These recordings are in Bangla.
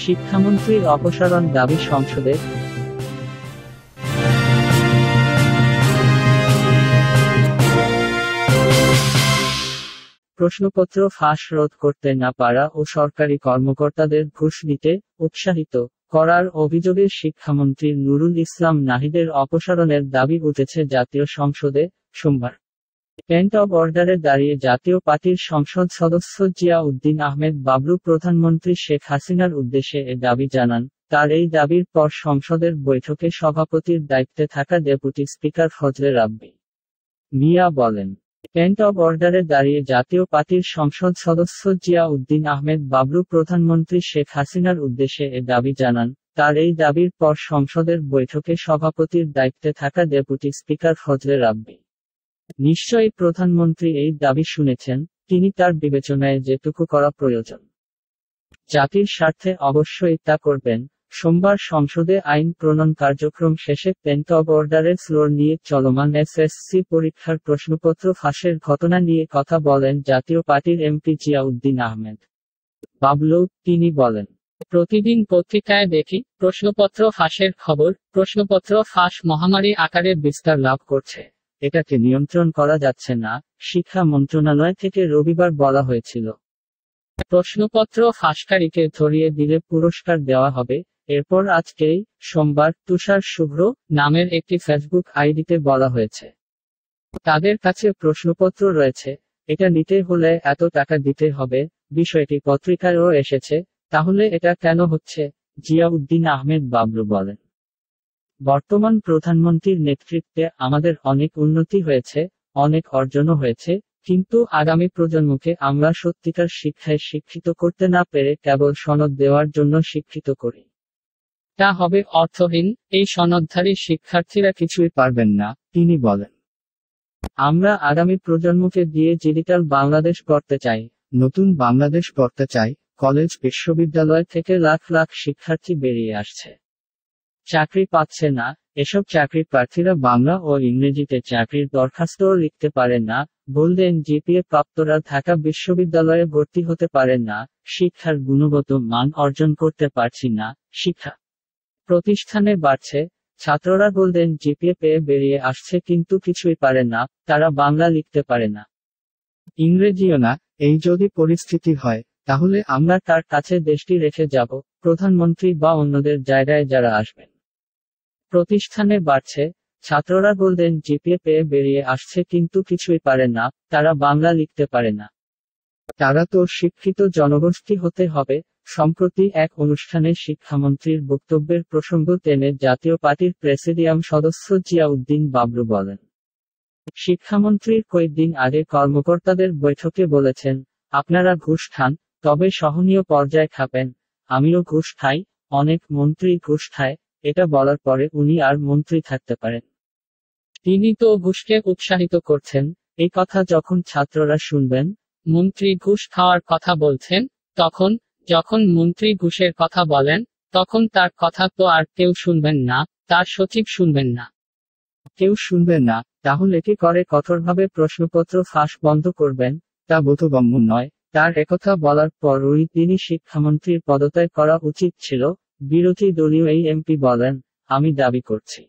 শিক্ষামন্ত্রীর অপসারণ দাবি সংসদে প্রশ্নপত্র ফাঁস রোধ করতে না পারা ও সরকারি কর্মকর্তাদের ঘুষ দিতে উৎসাহিত করার অভিযোগে শিক্ষামন্ত্রী নুরুল ইসলাম নাহিদের অপসারণের দাবি উঠেছে জাতীয় সংসদে সোমবার। পেন্ট অব অর্ডারে দাঁড়িয়ে জাতীয় পার্টির সংসদ সদস্য জিয়া উদ্দিন আহমেদ বাবলু প্রধানমন্ত্রী শেখ হাসিনার উদ্দেশ্যে এ দাবি জানান। তার এই দাবির পর সংসদের বৈঠকে সভাপতির দায়িত্বে থাকা ডেপুটি স্পিকার ফজলে রাব্বি। মিয়া বলেন পেন্ট অব অর্ডারে দাঁড়িয়ে জাতীয় পার্টির সংসদ সদস্য জিয়া উদ্দিন আহমেদ বাবলু প্রধানমন্ত্রী শেখ হাসিনার উদ্দেশ্যে এ দাবি জানান। তার এই দাবির পর সংসদের বৈঠকে সভাপতির দায়িত্বে থাকা ডেপুটি স্পিকার ফজলে রাব্বি। নিশ্চয়ই প্রধানমন্ত্রী এই দাবি শুনেছেন, তিনি তার বিবেচনায় যেটুকু করা প্রয়োজন। জাতির স্বার্থে অবশ্যই তা করবেন, সোমবার সংসদে আইন প্রণয়ন কার্যক্রম শেষে পেন্ট অব অর্ডারের ফ্লোর নিয়ে চলমান এসএসসি পরীক্ষার প্রশ্নপত্র ফাঁসের ঘটনা নিয়ে কথা বলেন জাতীয় পার্টির এমপি জিয়াউদ্দিন আহমেদ। বাবলু, তিনি বলেন, প্রতিদিন পত্রিকায় দেখি, প্রশ্নপত্র ফাঁসের খবর, প্রশ্নপত্র ফাঁস মহামারী আকারে বিস্তার লাভ করছে। এটাকে নিয়ন্ত্রণ করা যাচ্ছে না, শিক্ষা মন্ত্রণালয় থেকে রবিবার বলা হয়েছিল। প্রশ্নপত্র ফাঁসকারীকে ধরিয়ে দিলে পুরস্কার দেওয়া হবে, এরপর আজকেই সোমবার তুষার শুভ্র নামের একটি ফেসবুক আইডিতে বলা হয়েছে। তাদের কাছে প্রশ্নপত্র রয়েছে, এটা নিতে হলে এত টাকা দিতে হবে, বিষয়টি পত্রিকায়ও এসেছে, তাহলে এটা কেন হচ্ছে? জিয়াউদ্দিন আহমেদ বাবলু বলেন। বর্তমান প্রধানমন্ত্রীর নেতৃত্বে আমাদের অনেক উন্নতি হয়েছে, অনেক অর্জনও হয়েছে, কিন্তু আগামী প্রজন্মকে আমরা সত্যিকার শিক্ষায় শিক্ষিত করতে না পেরে কেবল সনদ দেওয়ার জন্য শিক্ষিত করি। তা হবে অর্থহীন, এই সনদধারী শিক্ষার্থীরা কিছুই পারবেন না, তিনি বলেন। আমরা আগামী প্রজন্মকে দিয়ে ডিজিটাল বাংলাদেশ করতে চাই, নতুন বাংলাদেশ করতে চাই, কলেজ, বিশ্ববিদ্যালয় থেকে লাখ লাখ শিক্ষার্থী বেরিয়ে আসছে। চাকরি পাচ্ছে না, এসব চাকরি প্রার্থীরা বাংলা ও ইংরেজিতে চাকরির দরখাস্তও লিখতে পারে না বললেন জিপিএ প্রাপ্তরা ঢাকা বিশ্ববিদ্যালয়ে ভর্তি হতে পারে না, শিক্ষার গুণগত মান অর্জন করতে পারছি না, শিক্ষা প্রতিষ্ঠানে বাড়ছে, ছাত্ররা বললেন জিপিএ পেয়ে বেরিয়ে আসছে কিন্তু কিছুই পারে না, তারা বাংলা লিখতে পারে না। ইংরেজিও না, এই যদি পরিস্থিতি হয় তাহলে আমরা তার কাছে দেশটি রেখে যাব, প্রধানমন্ত্রী বা অন্যদের জায়গায় যারা আসবেন। প্রতিষ্ঠানে বাড়ছে, ছাত্ররা বললেন জিপিএ পেয়ে বেরিয়ে আসছে কিন্তু কিছুই পারে না, তারা বাংলা লিখতে পারে না। তারা তো শিক্ষিত জনগোষ্ঠী হতে হবে, সম্প্রতি এক অনুষ্ঠানে শিক্ষামন্ত্রীর বক্তব্যের প্রসঙ্গ টেনে জাতীয় পার্টির প্রেসিডিয়াম সদস্য জিয়াউদ্দিন বাবলু বলেন। শিক্ষামন্ত্রীর কয়েকদিন আগে কর্মকর্তাদের বৈঠকে বলেছেন, আপনারা ঘুষ খান তবে সহনীয় পর্যায়ে খাবেন আমিও ঘুষ খাই, অনেক মন্ত্রী ঘুষ খায়, এটা বলার পরে উনি আর মন্ত্রী থাকতে পারেন। তিনি তো ঘুষকে উৎসাহিত করছেন, এই কথা যখন ছাত্ররা শুনবেন, মন্ত্রী ঘুষ খাওয়ার কথা বলছেন, তখন, যখন মন্ত্রী ঘুষের কথা বলেন, তখন তার কথা তো আর কেউ শুনবেন না, তার সচিব শুনবেন না। কেউ শুনবেন না, তাহলে কি করে কঠোরভাবে প্রশ্নপত্র ফাঁস বন্ধ করবেন, তা বোধগম্য নয়। তার একথা বলার পরই তিনি শিক্ষামন্ত্রীর পদত্যাগ করা উচিত ছিল, বিরোধী দলীয় এই এমপি বলেন, আমি দাবি করছি।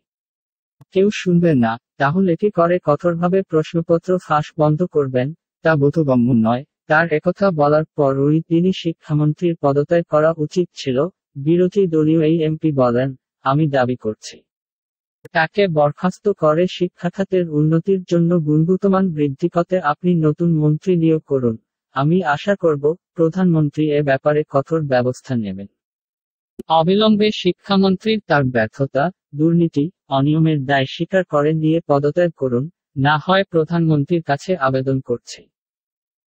কেউ শুনবেন না, তাহলে কি করে কঠোরভাবে প্রশ্নপত্র ফাঁস বন্ধ করবেন, তা বোধগম্য নয়। তার একথা বলার পরই তিনি শিক্ষামন্ত্রীর পদত্যাগ করা উচিত ছিল, বিরোধী দলীয় এই এমপি বলেন, আমি দাবি করছি। তাকে বরখাস্ত করে শিক্ষাখাতের উন্নতির জন্য গুণগতমান বৃদ্ধি করতে আপনি নতুন মন্ত্রী নিয়োগ করুন। আমি আশা করব, প্রধানমন্ত্রী এ ব্যাপারে কঠোর ব্যবস্থা নেবেন। অবিলম্বে শিক্ষামন্ত্রীর তার ব্যর্থতা, দুর্নীতি, অনিয়মের দায় স্বীকার করে নিয়ে পদত্যাগ করুন, না হয় প্রধানমন্ত্রীর কাছে আবেদন করছি।